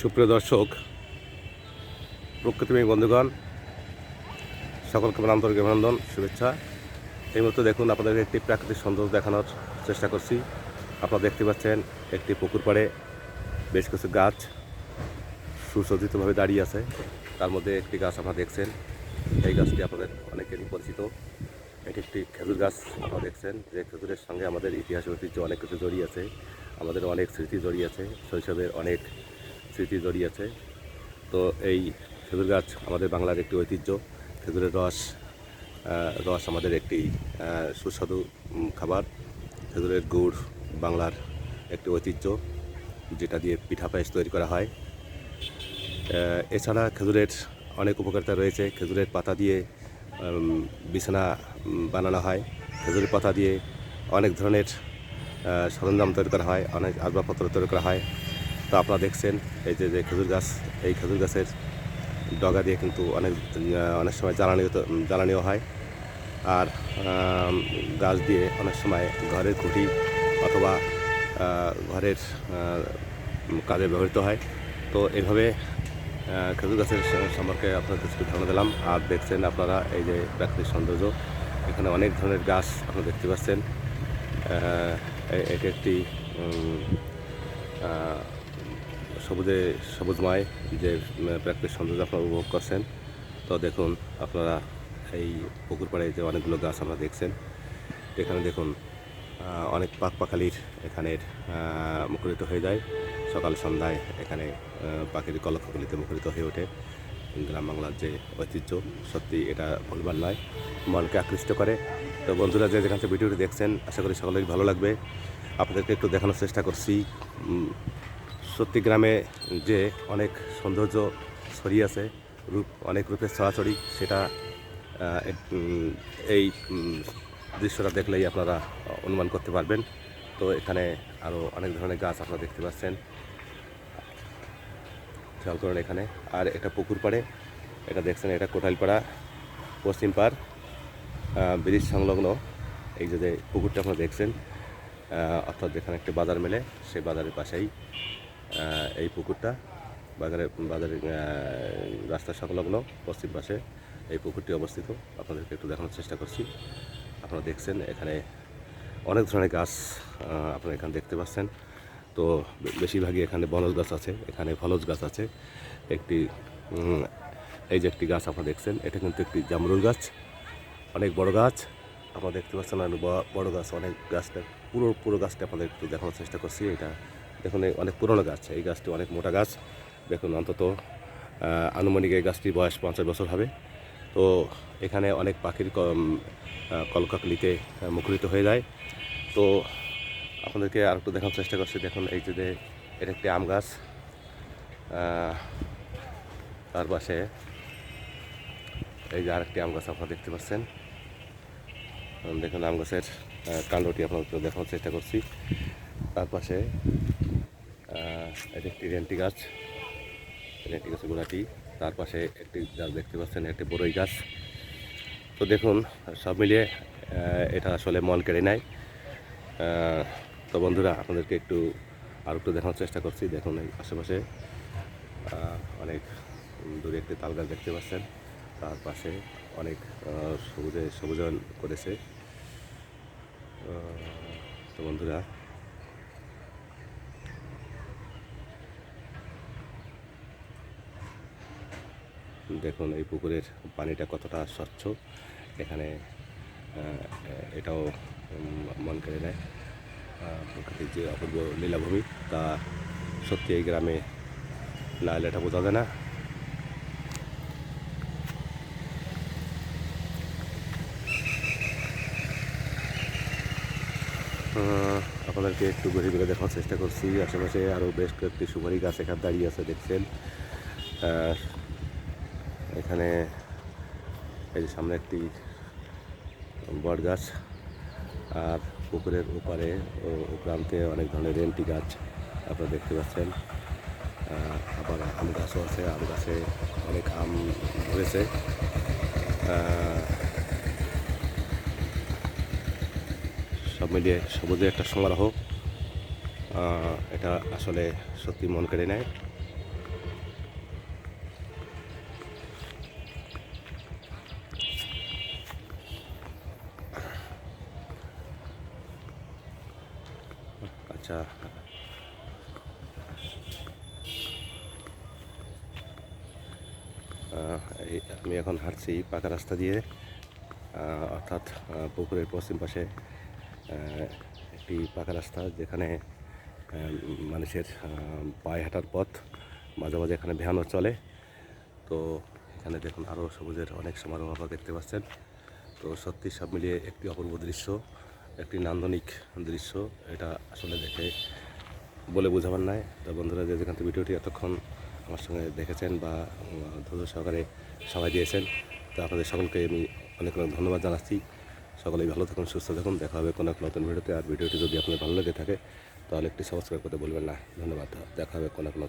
সুপ্রিয় দর্শক প্রকৃতিপ্রেমী বন্ধুগণ, সকলকে আমার আন্তরিক অভিনন্দন, শুভেচ্ছা। এই মুহূর্তে দেখুন আপনাদের একটি প্রাকৃতিক সৌন্দর্য দেখানোর চেষ্টা করছি। আপনারা দেখতে পাচ্ছেন একটি পুকুর পাড়ে বেশ কিছু গাছ সুসজ্জিতভাবে দাঁড়িয়ে আছে। তার মধ্যে একটি গাছ আপনারা দেখছেন। এই গাছটি আপনাদের অনেকেরই পরিচিত। এটি একটি খেজুর গাছ আপনারা দেখছেন। যে খেজুরের সঙ্গে আমাদের ইতিহাস ঐতিহ্য অনেক কিছু জড়িয়ে আছে। আমাদের অনেক স্মৃতি জড়িয়ে আছে। শৈশবের অনেক স্মৃতি জড়িয়ে আছে। তো এই খেজুর গাছ আমাদের বাংলার একটি ঐতিহ্য। খেজুরের রস রস আমাদের একটি সুস্বাদু খাবার। খেজুরের গুড় বাংলার একটি ঐতিহ্য, যেটা দিয়ে পিঠা পায়েস তৈরি করা হয়। এছাড়া খেজুরের অনেক উপকারিতা রয়েছে। খেজুরের পাতা দিয়ে বিছানা বানানো হয়। খেজুরের পাতা দিয়ে অনেক ধরনের সরঞ্জাম তৈরি করা হয়, অনেক আসবাবপত্র তৈরি করা হয়। তো আপনারা দেখছেন, এই যে যে খেজুর গাছ, এই খেজুর গাছের ডগা দিয়ে কিন্তু অনেক অনেক সময় জ্বালানি জ্বালানিও হয়। আর গাছ দিয়ে অনেক সময় ঘরের খুঁটি অথবা ঘরের কাজে ব্যবহৃত হয়। তো এভাবে খেজুর গাছের সম্পর্কে আপনাদের কিছু ধারণা দিলাম। আর দেখছেন আপনারা, এই যে প্রাকৃতিক সৌন্দর্য, এখানে অনেক ধরনের গাছ আপনারা দেখতে পাচ্ছেন। এটি একটি সবুজে সবুজময় যে প্রাকৃতিক সৌন্দর্য আপনারা উপভোগ করছেন। তো দেখুন, আপনারা এই পুকুর পাড়ে যে অনেকগুলো গাছ আপনারা দেখছেন, এখানে দেখুন অনেক পাক পাখালির এখানের মুখরিত হয়ে যায়। সকাল সন্ধ্যায় এখানে পাখির কলকলিতে মুখরিত হয়ে ওঠে। গ্রাম বাংলার যে ঐতিহ্য, সত্যি এটা ভুলবার নয়, মনকে আকৃষ্ট করে। তো বন্ধুরা, যে যেখান থেকে ভিডিওটি দেখছেন, আশা করি সকলেই ভালো লাগবে। আপনাদেরকে একটু দেখানোর চেষ্টা করছি। সত্যি গ্রামে যে অনেক সৌন্দর্য ছড়িয়ে আছে, রূপ, অনেক রূপের ছড়াছড়ি, সেটা এই দৃশ্যটা দেখলেই আপনারা অনুমান করতে পারবেন। তো এখানে আরও অনেক ধরনের গাছ আপনারা দেখতে পাচ্ছেন। খেয়াল করুন এখানে। আর এটা পুকুর পাড়ে, এটা দেখছেন, এটা কোটাইলপাড়া পশ্চিম পাড় ব্রিজ সংলগ্ন। এই যে পুকুরটা আপনারা দেখছেন অর্থাৎ যেখানে একটি বাজার মেলে, সেই বাজারের পাশেই। এই পুকুরটা, বাজারে বাজারের রাস্তা সংলগ্ন পশ্চিম পাশে এই পুকুরটি অবস্থিত। আপনাদেরকে একটু দেখানোর চেষ্টা করছি। আপনারা দেখছেন এখানে অনেক ধরনের গাছ আপনারা এখানে দেখতে পাচ্ছেন। তো বেশিরভাগই এখানে বনজ গাছ আছে, এখানে ফলজ গাছ আছে। একটি এই যে একটি গাছ আপনারা দেখছেন, এটা কিন্তু একটি জামরুল গাছ, অনেক বড় গাছ। আপনারা দেখতে পাচ্ছেন, অনেক বড় গাছ, অনেক গাছটা, পুরো পুরো গাছটা আপনাদের একটু দেখানোর চেষ্টা করছি। এটা দেখুন অনেক পুরনো গাছ, এই গাছটি অনেক মোটা গাছ। দেখুন, অন্তত আনুমানিক এই গাছটির বয়স পঞ্চাশ বছর হবে। তো এখানে অনেক পাখির কলকাকলিতে মুখরিত হয়ে যায়। তো আপনাদেরকে আর একটু দেখানোর চেষ্টা করছি। দেখুন, এই যে এটা একটি আম গাছ। তার পাশে এই যে আরেকটি আম গাছ আপনারা দেখতে পাচ্ছেন। দেখুন, আম গাছের কাণ্ডটি আপনাদের দেখানোর চেষ্টা করছি। তার পাশে এটি একটি রেন্টি গাছ। রেন্টি গাছের গোড়াটি। তার পাশে একটি গাছ দেখতে পাচ্ছেন, একটি বড়ই গাছ। তো দেখুন, সব মিলিয়ে এটা আসলে মন কেড়ে নেয়। তো বন্ধুরা, আপনাদেরকে একটু আর একটু দেখানোর চেষ্টা করছি। দেখুন, এই আশেপাশে অনেক দূরে একটি তাল গাছ দেখতে পাচ্ছেন। তার পাশে অনেক সবুজে, সবুজায়ন করেছে। তো বন্ধুরা দেখুন, এই পুকুরের পানিটা কতটা স্বচ্ছ। এখানে এটাও মন কেড়ে নেয়। প্রকৃতির যে অপূর্ব লীলাভূমি, তা সত্যি এই গ্রামে না এলে এটা বোঝা যায় না। আপনাদেরকে একটু ঘুরে ঘুরে দেখার চেষ্টা করছি। আশেপাশে আরও বেশ কয়েকটি সুপারি গাছ এখানে দাঁড়িয়ে আছে, দেখছেন। এখানে এই যে সামনে একটি বট গাছ আর পুকুরের ওপারে ও প্রান্তে অনেক ধরনের রেন্টি গাছ আপনারা দেখতে পাচ্ছেন। আবার আম গাছও আছে, আম গাছে অনেক আম ধরেছে। সব মিলিয়ে সবুজে একটা সমারোহ। এটা আসলে সত্যি মন কেড়ে নেয়। এই আমি এখন হাঁটছি পাকা রাস্তা দিয়ে অর্থাৎ পুকুরের পশ্চিম পাশে একটি পাকা রাস্তা যেখানে মানুষের পায়ে হাঁটার পথ, মাঝে মাঝে এখানে ভ্যানও চলে। তো এখানে দেখুন আরও সবুজের অনেক সমারোহ দেখতে পাচ্ছেন। তো সত্যি সব মিলিয়ে একটি অপূর্ব দৃশ্য। একটি নান্দনিক দৃশ্য, এটা আসলে দেখে বলে বোঝাবার নাই। তো বন্ধুরা, যে যেখান থেকে ভিডিওটি এতক্ষণ আমার সঙ্গে দেখেছেন বা ধৈর্য সহকারে সবাই দিয়েছেন, তো আপনাদের সকলকে আমি অনেক অনেক ধন্যবাদ জানাচ্ছি। সকলেই ভালো থাকুন, সুস্থ থাকুন, দেখা হবে কোনো এক নতুন ভিডিওতে। আর ভিডিওটি যদি আপনার ভালো লেগে থাকে, তাহলে একটি সাবস্ক্রাইব করতে বলবেন না। ধন্যবাদ, দেখা হবে কোনো এক নতুন